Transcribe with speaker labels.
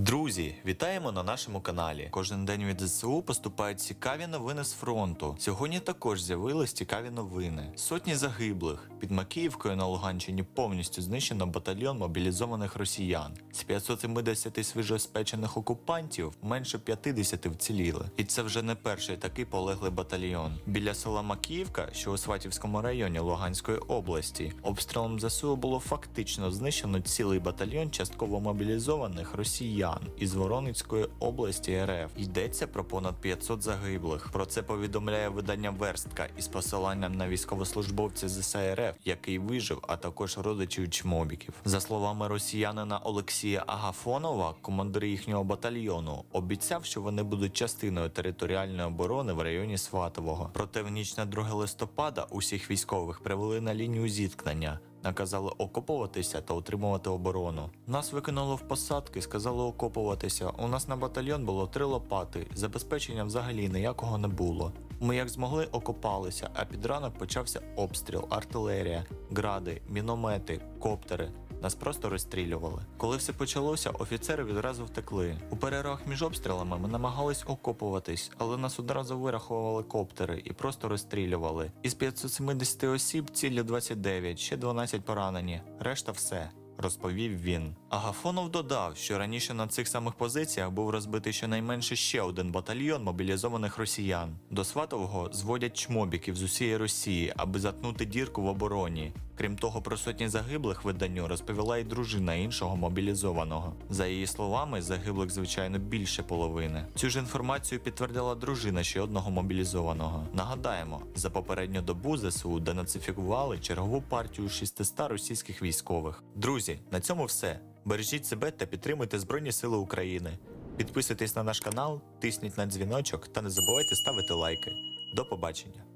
Speaker 1: Друзі, вітаємо на нашому каналі. Кожен день від ЗСУ поступають цікаві новини з фронту. Сьогодні також з'явились цікаві новини. Сотні загиблих. Під Макіївкою на Луганщині повністю знищено батальйон мобілізованих росіян. З 570 свіжоспечених окупантів менше 50 вціліли. І це вже не перший такий полеглий батальйон. Біля села Макіївка, що у Сватівському районі Луганської області, обстрілом ЗСУ було фактично знищено цілий батальйон частково мобілізованих росіян із Воронецької області РФ. Йдеться про понад 500 загиблих. Про це повідомляє видання Верстка із посиланням на військовослужбовця ЗСА РФ, який вижив, а також родичів чмобіків. За словами росіянина Олексія Агафонова, командир їхнього батальйону, обіцяв, що вони будуть частиною територіальної оборони в районі Сватового. Проте в ніч на 2 листопада усіх військових привели на лінію зіткнення. Наказали окопуватися та утримувати оборону. Нас викинуло в посадки, сказали окопуватися. У нас на батальйон було три лопати, забезпечення взагалі ніякого не було. Ми як змогли окопалися, а під ранок почався обстріл, артилерія, гради, міномети, коптери. Нас просто розстрілювали. Коли все почалося, офіцери відразу втекли. У перервах між обстрілами ми намагались окопуватись, але нас одразу вираховували коптери і просто розстрілювали. Із 570 осіб цілі 29, ще 12 поранені. Решта все. Розповів він. Агафонов додав, що раніше на цих самих позиціях був розбитий щонайменше ще один батальйон мобілізованих росіян. До Сватового зводять чмобіків з усієї Росії, аби заткнути дірку в обороні. Крім того, про сотні загиблих виданню розповіла й дружина іншого мобілізованого. За її словами, загиблих звичайно більше половини. Цю ж інформацію підтвердила дружина ще одного мобілізованого. Нагадаємо, за попередню добу ЗСУ денацифікували чергову партію 600 російських військових. Друзі, на цьому все. Бережіть себе та підтримуйте Збройні Сили України. Підписуйтесь на наш канал, тисніть на дзвіночок та не забувайте ставити лайки. До побачення!